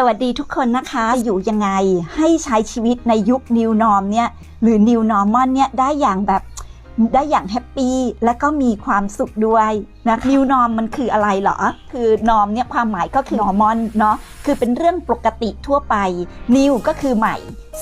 สวัสดีทุกคนนะคะ อยู่ยังไงให้ใช้ชีวิตในยุค New Norm เนี่ยหรือ New Normal เนี่ยได้อย่างแบบได้อย่างแฮปปี้และก็มีความสุขด้วยนะ New Norm มันคืออะไรเหรอ คือ Norm เนี่ยความหมายก็คือ normal เนาะคือเป็นเรื่องปกติทั่วไป New ก็คือใหม่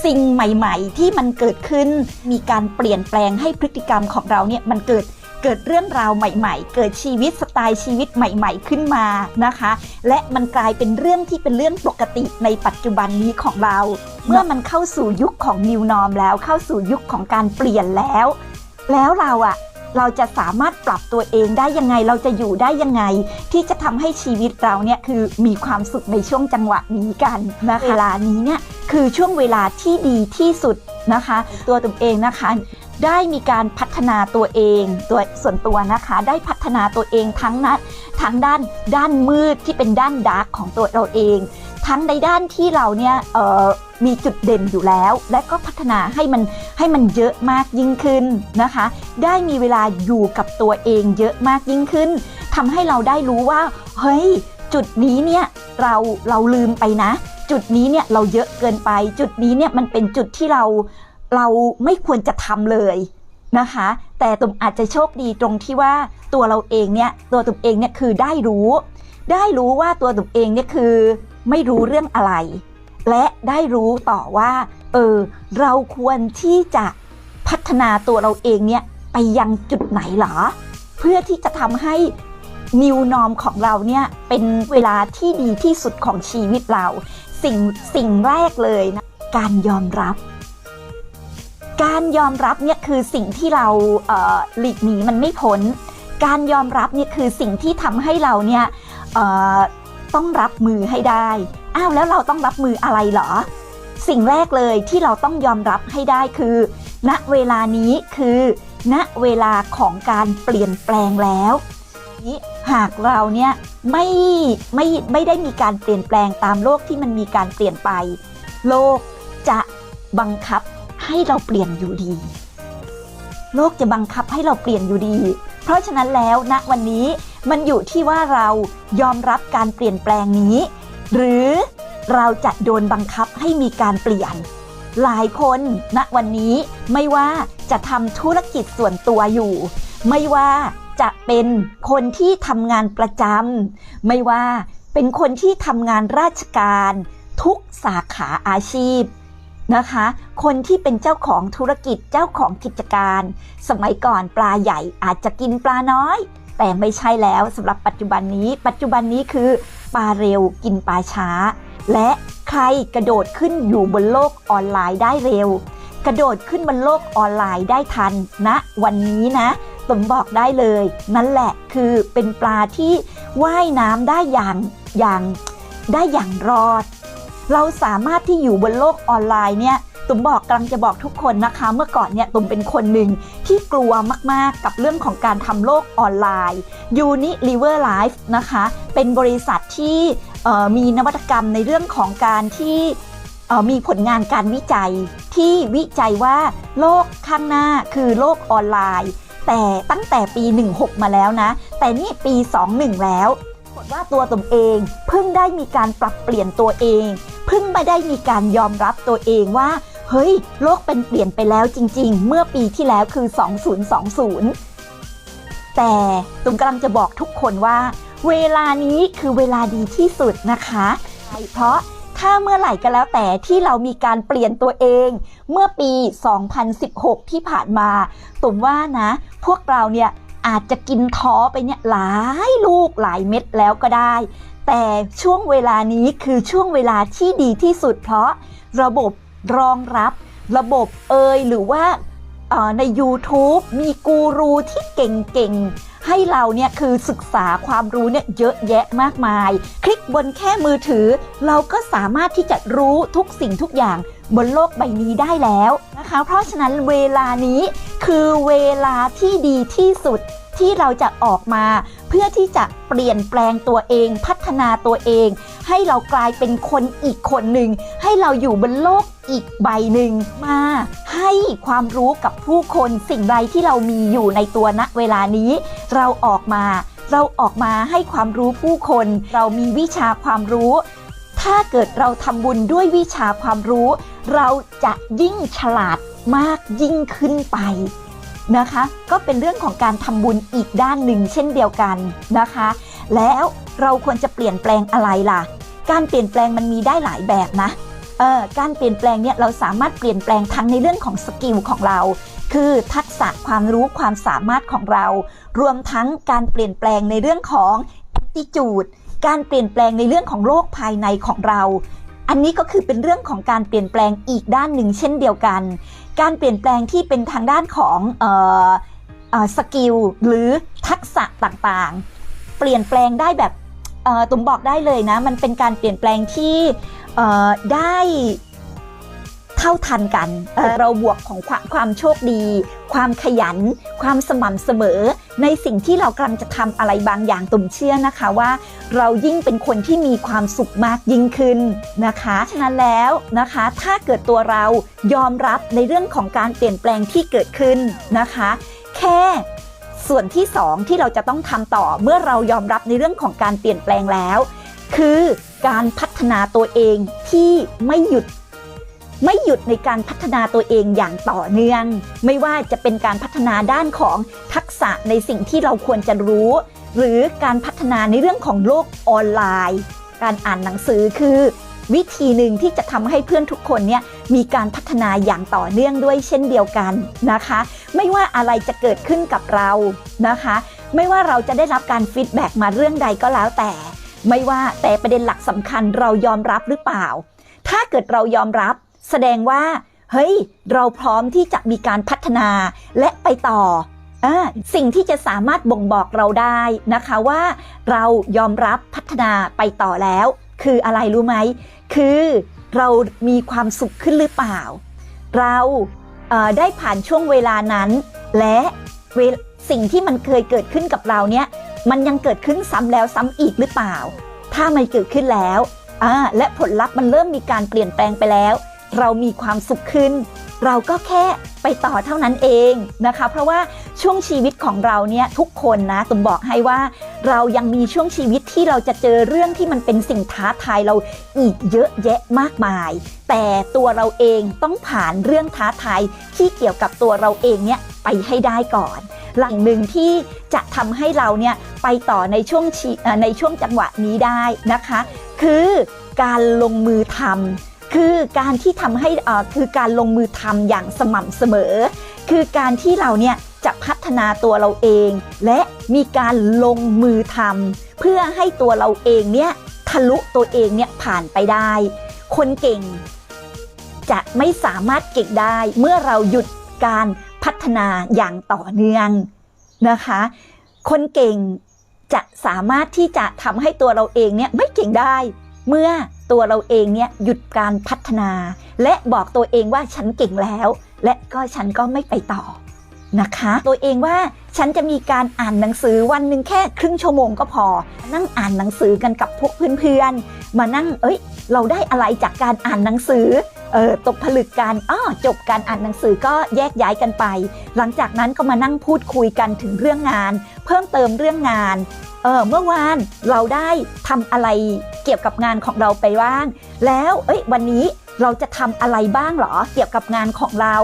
สิ่งใหม่ ๆ ที่มันเกิดขึ้น มีการเปลี่ยนแปลงให้พฤติกรรมของเราเนี่ยมันเกิด เกิดเรื่องราวใหม่ๆ เกิดชีวิตสไตล์ชีวิตใหม่ ๆ ขึ้นมานะคะ และมันกลายเป็นเรื่องที่เป็นเรื่องปกติในปัจจุบันนี้ของเรา เมื่อมันเข้าสู่ยุคของ New Norm แล้วเข้าสู่ยุคของการเปลี่ยนแล้ว แล้วเราอะเราจะสามารถปรับตัวเองได้ยังไงเราจะอยู่ได้ยังไง ที่จะทำให้ชีวิตเราเนี่ยคือมีความสุขในช่วงจังหวะนี้กันนะคะเวลานี้เนี่ยคือช่วงเวลาที่ดีที่สุดนะคะ ตัวตัวเองนะคะ ได้มีการพัฒนาตัวเองตัวส่วนตัวนะคะ ได้พัฒนาตัวเองทั้งนั้นทั้งด้านด้านมืดที่เป็นด้านดาร์กของตัวเราเอง ทั้งในด้านที่เราเนี่ยมีจุดเด่นอยู่แล้ว และก็พัฒนาให้มันให้มันเยอะมากยิ่งขึ้นนะคะ ได้มีเวลาอยู่กับตัวเองเยอะมากยิ่งขึ้นทำให้เราได้รู้ว่าเฮ้ยจุดนี้เนี่ยเราเราลืมไปนะ จุดนี้เนี่ยเราเยอะเกินไป จุดนี้เนี่ยมันเป็นจุดที่เรา เราไม่ควรจะทำเลยนะคะ แต่ตุ่มอาจจะโชคดีตรงที่ว่าตัวเราเองเนี่ยตัวตุ่มเองเนี่ยคือได้รู้ ได้รู้ว่าตัวตุ่มเองเนี่ยคือไม่รู้เรื่องอะไร และได้รู้ต่อว่าเออเราควรที่จะพัฒนาตัวเราเองเนี่ยไปยังจุดไหนหรอ เพื่อที่จะทำให้ New Norm ของเราเนี่ยเป็นเวลาที่ดีที่สุดของชีวิตเรา สิ่งสิ่งแรกเลยนะ การยอมรับ การยอมรับเนี่ยคือสิ่งที่เราเหลีกหนีมันไม่พ้น การยอมรับเนี่ยคือสิ่งที่ทำให้เราเนี่ยต้องรับมือให้ได้ อ้าวแล้วเราต้องรับมืออะไรเหรอ สิ่งแรกเลยที่เราต้องยอมรับให้ได้คือ ณเวลานี้คือ ณเวลาของการเปลี่ยนแปลงแล้วนี้หากเราเนี่ยไม่ไม่ไม่ได้มีการเปลี่ยนแปลงตามโลกที่มันมีการเปลี่ยนไป โลกจะบังคับ ให้เราเปลี่ยนอยู่ดี โลกจะบังคับให้เราเปลี่ยนอยู่ดี เพราะฉะนั้นแล้วณวันนี้มันอยู่ที่ว่าเรายอมรับการเปลี่ยนแปลงนี้ หรือเราจะโดนบังคับให้มีการเปลี่ยน หลายคนณวันนี้ไม่ว่าจะทำธุรกิจส่วนตัวอยู่ ไม่ว่าจะเป็นคนที่ทำงานประจำไม่ว่าเป็นคนที่ทำงานราชการ ทุกสาขาอาชีพ นะคะ คนที่เป็นเจ้าของธุรกิจเจ้าของกิจการ สมัยก่อนปลาใหญ่อาจจะกินปลาน้อย แต่ไม่ใช่แล้วสำหรับปัจจุบันนี้ ปัจจุบันนี้คือปลาเร็วกินปลาช้า และใครกระโดดขึ้นอยู่บนโลกออนไลน์ได้เร็ว กระโดดขึ้นบนโลกออนไลน์ได้ทันนะ วันนี้นะผมบอกได้เลย นั่นแหละคือเป็นปลาที่ว่ายน้ำได้อย่างอย่างได้อย่างรอด เราสามารถที่อยู่บนโลกออนไลน์เนี่ยตุ่มบอกกำลังจะบอกทุกคนนะคะ เมื่อก่อนเนี่ยตุ่มเป็นคนหนึ่งที่กลัวมากๆกับเรื่องของการทำโลกออนไลน์ Unilever Life นะคะ เป็นบริษัทที่มีนวัตกรรมในเรื่องของการที่มีผลงานการวิจัยที่วิจัยว่าโลกข้างหน้าคือโลกออนไลน์ แต่ตั้งแต่ปี 16 มาแล้วนะ แต่นี่ปี 21 แล้วกฏว่าตัวตนเองเพิ่งได้มีการปรับเปลี่ยนตัวเอง เพิ่งไม่ได้มีการยอมรับตัวเองว่า เฮ้ย โลกเป็นเปลี่ยนไปแล้วจริง ๆ เมื่อปีที่แล้วคือ 2020 แต่ตุมกำลังจะบอกทุกคนว่า เวลานี้คือเวลาดีที่สุดนะคะเพราะถ้าเมื่อไหร่ก็แล้วแต่ที่เรามีการเปลี่ยนตัวเอง เมื่อปี 2016 ที่ผ่านมาตุมว่านะ พวกเราเนี่ยอาจจะกินท้อไปเนี่ยหลายลูกหลายเม็ดแล้วก็ได้ แต่ช่วงเวลานี้คือช่วงเวลาที่ดีที่สุดเพราะระบบรองรับ ระบบเอยหรือว่าใน YouTube มีกูรูที่เก่งๆ ให้เราเนี่ยคือศึกษาความรู้เนี่ยเยอะแยะมากมาย คลิกบนแค่มือถือ เราก็สามารถที่จะรู้ทุกสิ่งทุกอย่างบนโลกใบนี้ได้แล้วนะคะ เพราะฉะนั้นเวลานี้คือเวลาที่ดีที่สุด ที่เราจะออกมา เพื่อที่จะเปลี่ยนแปลงตัวเอง พัฒนาตัวเอง ให้เรากลายเป็นคนอีกคนหนึ่ง ให้เราอยู่บนโลกอีกใบหนึ่งมา ให้ความรู้กับผู้คนสิ่งใดที่เรามีอยู่ในตัวณเวลานี้ เราออกมา เราออกมาให้ความรู้ผู้คน เรามีวิชาความรู้ ถ้าเกิดเราทำบุญด้วยวิชาความรู้ เราจะยิ่งฉลาดมากยิ่งขึ้นไป นะคะ ก็เป็นเรื่องของการทำบุญอีกด้านหนึ่งเช่นเดียวกันนะคะ แล้วเราควรจะเปลี่ยนแปลงอะไรล่ะ การเปลี่ยนแปลงมันมีได้หลายแบบนะเออการเปลี่ยนแปลงเนี่ยเราสามารถเปลี่ยนแปลงทั้งในเรื่องของสกิลของเรา คือทักษะความรู้ความสามารถของเรา รวมทั้งการเปลี่ยนแปลงในเรื่องของ attitude การเปลี่ยนแปลงในเรื่องของโลกภายในของเรา อันนี้ก็คือเป็นเรื่องของการเปลี่ยนแปลงอีกด้านหนึ่งเช่นเดียวกัน การเปลี่ยนแปลงที่เป็นทางด้านของสกิลหรือทักษะต่างๆ เปลี่ยนแปลงได้แบบเอ่อตุมบอกได้เลยนะ มันเป็นการเปลี่ยนแปลงที่ได้ ท่าทันกันเอ่อเราบวกของความความโชคดี ความขยัน ความสม่ำเสมอ ในสิ่งที่เรากำลังจะทำอะไรบางอย่างตุ่มเชื่อนะคะว่า เรายิ่งเป็นคนที่มีความสุขมากยิ่งขึ้นนะคะ ฉะนั้นแล้วนะคะ ถ้าเกิดตัวเรายอมรับในเรื่องของการเปลี่ยนแปลงที่เกิดขึ้นนะคะ แค่ส่วนที่สองที่เราจะต้องทำต่อเมื่อเรายอมรับในเรื่องของการเปลี่ยนแปลงแล้ว คือการพัฒนาตัวเองที่ไม่หยุด ไม่หยุดในการพัฒนาตัวเองอย่างต่อเนื่อง ไม่ว่าจะเป็นการพัฒนาด้านของทักษะในสิ่งที่เราควรจะรู้ หรือการพัฒนาในเรื่องของโลกออนไลน์ การอ่านหนังสือคือ วิธีหนึ่งที่จะทำให้เพื่อนทุกคนเนี่ยมีการพัฒนาอย่างต่อเนื่องด้วยเช่นเดียวกันนะคะ ไม่ว่าอะไรจะเกิดขึ้นกับเรานะคะ ไม่ว่าเราจะได้รับการฟีดแบ็กมาเรื่องใดก็แล้วแต่ ไม่ว่าแต่ประเด็นหลักสำคัญเรายอมรับหรือเปล่า ถ้าเกิดเรายอมรับ แสดงว่า เฮ้ย เราพร้อมที่จะมีการพัฒนาและไปต่ออสิ่งที่จะสามารถบ่งบอกเราได้นะคะว่า เรายอมรับพัฒนาไปต่อแล้ว คืออะไรรู้ไหม คือเรามีความสุขขึ้นหรือเปล่า เราเได้ผ่านช่วงเวลานั้น และสิ่งที่มันเคยเกิดขึ้นกับเราเนี่ยมันยังเกิดขึ้นซ้ำแล้วซ้ำอีกหรือเปล่า ถ้ามันเกิดขึ้นแล้วและผลลัพธ์มันเริ่มมีการเปลี่ยนแปลงไปแล้ว เรามีความสุขขึ้น เราก็แค่ไปต่อเท่านั้นเองนะคะ เพราะว่าช่วงชีวิตของเราเนี่ยทุกคนนะตุมบอกให้ว่า เรายังมีช่วงชีวิตที่เราจะเจอเรื่องที่มันเป็นสิ่งท้าทายเราอีกเยอะแยะมากมาย แต่ตัวเราเองต้องผ่านเรื่องท้าทายที่เกี่ยวกับตัวเราเองเนี่ยไปให้ได้ก่อน หลังหนึ่งที่จะทำให้เราเนี่ยไปต่อในช่วงชีในช่วงจังหวะนี้ได้นะคะ คือการลงมือทำ คือการที่ทำให้คือการลงมือทำอย่างสม่ำเสมอ คือการที่เราเนี่ยจะพัฒนาตัวเราเอง และมีการลงมือทำเพื่อให้ตัวเราเองเนี่ยทะลุตัวเองเนี่ยผ่านไปได้ คนเก่ง จะไม่สามารถเก่งได้เมื่อเราหยุดการพัฒนาอย่างต่อเนื่องนะคะ คนเก่งจะสามารถที่จะทำให้ตัวเราเองเนี่ยไม่เก่งได้ เมื่อ ตัวเราเองเนี่ยหยุดการพัฒนา และบอกตัวเองว่าฉันเก่งแล้ว และก็ฉันก็ไม่ไปต่อนะคะ ตัวเองว่าฉันจะมีการอ่านหนังสือวันหนึ่งแค่ครึ่งชั่วโมงก็พอ นั่งอ่านหนังสือกันกับพวกเพื่อนๆ มานั่งเอ้ย เราได้อะไรจากการอ่านหนังสือเออตกผลึกกันอ้อจบการอ่านหนังสือก็แยกย้ายกันไป หลังจากนั้นก็มานั่งพูดคุยกันถึงเรื่องงาน เพิ่มเติมเรื่องงานเออเมื่อวานเราได้ทำอะไรเกี่ยวกับงานของเราไปบ้าง แล้วเอ้ยวันนี้เราจะทำอะไรบ้างหรอ เกี่ยวกับงานของเรา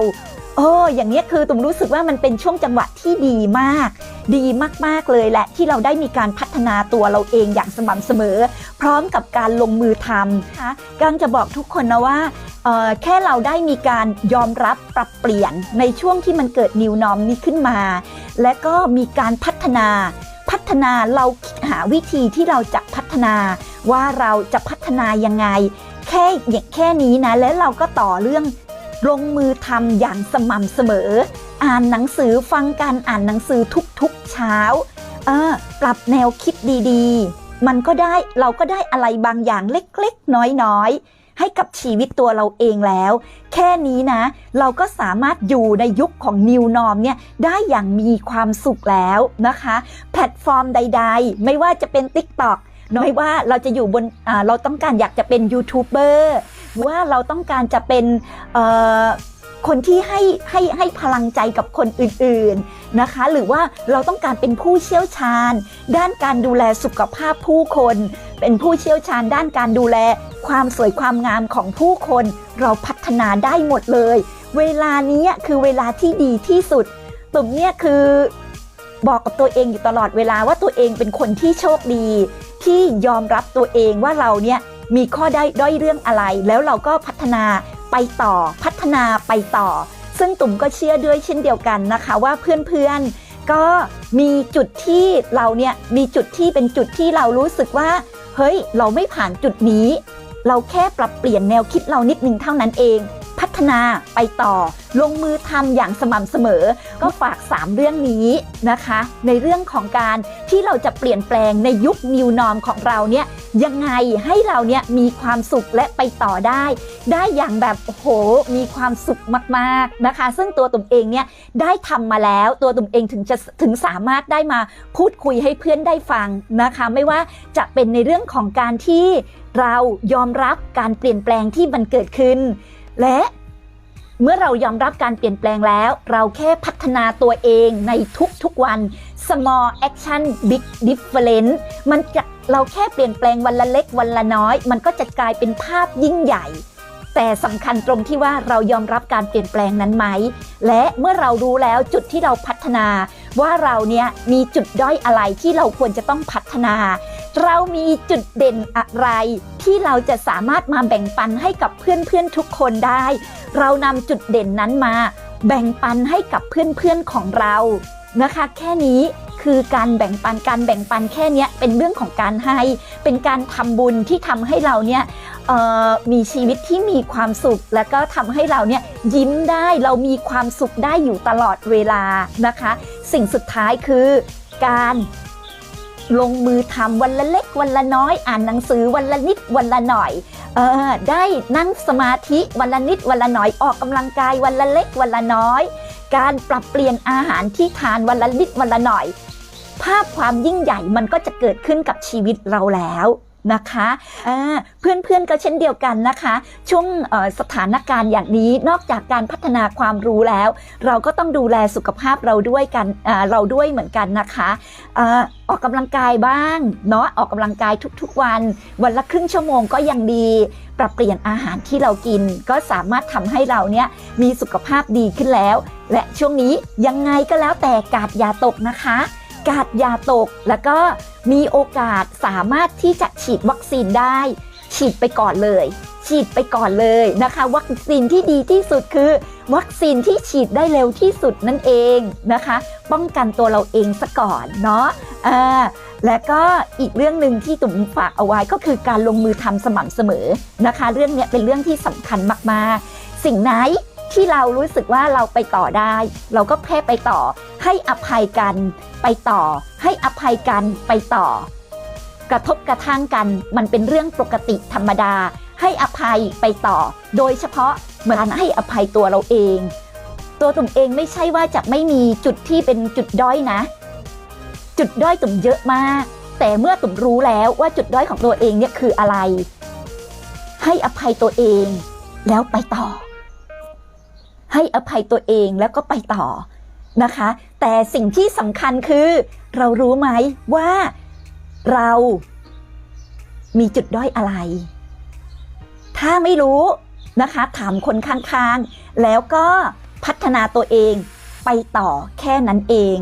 โอ้อย่างนี้คือตุมรู้สึกว่ามันเป็นช่วงจังหวะที่ดีมาก ดีมากๆเลยแหละที่เราได้มีการพัฒนาตัวเราเองอย่างสม่ำเสมอ พร้อมกับการลงมือทำนะคะกำลังจะบอกทุกคนนะว่าเออแค่เราได้มีการยอมรับปรับเปลี่ยนในช่วงที่มันเกิด new norm นี้ขึ้นมา และก็มีการพัฒนาพัฒนาเราหาวิธีที่เราจะพัฒนาว่าเราจะพัฒนายังไง แค่แค่นี้นะ แล้วเราก็ต่อเรื่องลงมือทำอย่างสม่ำเสมอ อ่านหนังสือฟังการอ่านหนังสือทุกๆเช้าเออปรับแนวคิดดีๆ มันก็ได้เราก็ได้อะไรบางอย่างเล็กๆ น้อยๆ ให้กับชีวิตตัวเราเองแล้ว แค่นี้นะ เราก็สามารถอยู่ในยุคของ New Norm เนี่ยได้อย่างมีความสุขแล้วนะคะ แพลตฟอร์มใดๆ ไม่ว่าจะเป็น TikTok น้อยว่าเราจะอยู่บนเราต้องการอยากจะเป็นยูทูบเบอร์ว่าเราต้องการจะเป็นคนที่ให้ให้ให้พลังใจกับคนอื่นๆนะคะ หรือว่าเราต้องการเป็นผู้เชี่ยวชาญ ด้านการดูแลสุขภาพผู้คน เป็นผู้เชี่ยวชาญด้านการดูแล ความสวยความงามของผู้คน เราพัฒนาได้หมดเลย เวลานี้คือเวลาที่ดีที่สุดตุ่มเนี่ยคือบอกกับตัวเองอยู่ตลอดเวลาว่าตัวเองเป็นคนที่โชคดี ที่ยอมรับตัวเองว่าเราเนี่ยมีข้อได้ด้อยเรื่องอะไร แล้วเราก็พัฒนาไปต่อพัฒนาไปต่อ ซึ่งตุ่มก็เชื่อด้วยเช่นเดียวกันนะคะว่าเพื่อนๆก็มีจุดที่เราเนี่ยมีจุดที่เป็นจุดที่เรารู้สึกว่า เฮ้ย เราไม่ผ่านจุดนี้ เราแค่ปรับเปลี่ยนแนวคิดเรานิดนึงเท่านั้นเอง พัฒนาไปต่อ ลงมือทำอย่างสม่ำเสมอ ก็ฝาก 3 เรื่องนี้นะคะ ในเรื่องของการที่เราจะเปลี่ยนแปลงในยุค New Norm ของเราเนี่ยยังไงให้เราเนี่ยมีความสุขและไปต่อได้ ได้อย่างแบบโอ้โหมีความสุขมากๆนะคะ ซึ่งตัวตุ่มเองเนี่ยได้ทำมาแล้วตัวตุ่มเองถึงจะถึงสามารถได้มาพูดคุยให้เพื่อนได้ฟังนะคะ ไม่ว่าจะเป็นในเรื่องของการที่เรายอมรับการเปลี่ยนแปลงที่มันเกิดขึ้น และเมื่อเรายอมรับการเปลี่ยนแปลงแล้ว เราแค่พัฒนาตัวเองในทุกๆวัน small action big difference มันจะเราแค่เปลี่ยนแปลงวันละเล็กวันละน้อย มันก็จะกลายเป็นภาพยิ่งใหญ่ แต่สำคัญตรงที่ว่าเรายอมรับการเปลี่ยนแปลงนั้นไหม และเมื่อเรารู้แล้วจุดที่เราพัฒนา ว่าเราเนี่ยมีจุดด้อยอะไรที่เราควรจะต้องพัฒนา เรามีจุดเด่นอะไร ที่เราจะสามารถมาแบ่งปันให้กับเพื่อนๆทุกคนได้ เรานำจุดเด่นนั้นมา แบ่งปันให้กับเพื่อนๆของเรานะคะ แค่นี้คือการแบ่งปันการแบ่งปันแค่นี้เป็นเรื่องของการให้ เป็นการทำบุญที่ทำให้เราเนี่ยมีชีวิตที่มีความสุข แล้วก็ทำให้เราเนี่ยยิ้มได้เรามีความสุขได้อยู่ตลอดเวลานะคะ สิ่งสุดท้ายคือการ ลงมือทำวันละเล็กวันละน้อย อ่านหนังสือวันละนิดวันละหน่อยเออได้นั่งสมาธิวันละนิดวันละหน่อยออกกำลังกายวันละเล็กวันละน้อย การปรับเปลี่ยนอาหารที่ทานวันละนิดวันละหน่อย ภาพความยิ่งใหญ่มันก็จะเกิดขึ้นกับชีวิตเราแล้ว นะคะเพื่อนเพื่อนๆก็เช่นเดียวกันนะคะ ช่วงสถานการณ์อย่างนี้นอกจากการพัฒนาความรู้แล้ว เราก็ต้องดูแลสุขภาพเราด้วยกันเราด้วยเหมือนกันนะคะอออกกำลังกายบ้างเนาะออกกำลังกายทุกๆวัน วันละครึ่งชั่วโมงก็ยังดี ปรับเปลี่ยนอาหารที่เรากิน ก็สามารถทำให้เราเนี่ยมีสุขภาพดีขึ้นแล้ว และช่วงนี้ยังไงก็แล้วแต่กาดอย่าตกนะคะ กาดยาตก แล้วก็มีโอกาสสามารถที่จะฉีดวัคซีนได้ ฉีดไปก่อนเลย ฉีดไปก่อนเลยนะคะ วัคซีนที่ดีที่สุดคือ วัคซีนที่ฉีดได้เร็วที่สุดนั่นเองนะคะ ป้องกันตัวเราเองซะก่อนเนาะอ่าและก็อีกเรื่องหนึ่งที่ตุ่มฝากเอาไว้ก็คือการลงมือทำสม่ำเสมอนะคะ เรื่องนี้เป็นเรื่องที่สำคัญมากๆ สิ่งไหน ที่เรารู้สึกว่าเราไปต่อได้ เราก็แค่ไปต่อ ให้อภัยกัน ไปต่อ ให้อภัยกันไปต่อ กระทบกระทั่งกัน มันเป็นเรื่องปกติธรรมดา ให้อภัยไปต่อ โดยเฉพาะเหมือนให้อภัยตัวเราเอง ตัวตุ่มเองไม่ใช่ว่าจะไม่มีจุดที่เป็นจุดด้อยนะ จุดด้อยตุ่มเยอะมาก แต่เมื่อตุ่มรู้แล้วว่าจุดด้อยของตัวเองเนี่ยคืออะไร ให้อภัยตัวเอง แล้วไปต่อ ให้อภัยตัวเองแล้วก็ไปต่อนะคะ แต่สิ่งที่สำคัญคือ เรารู้ไหมว่าเรามีจุดด้อยอะไร ถ้าไม่รู้นะคะ ถามคนข้างๆ แล้วก็พัฒนาตัวเองไปต่อแค่นั้นเอง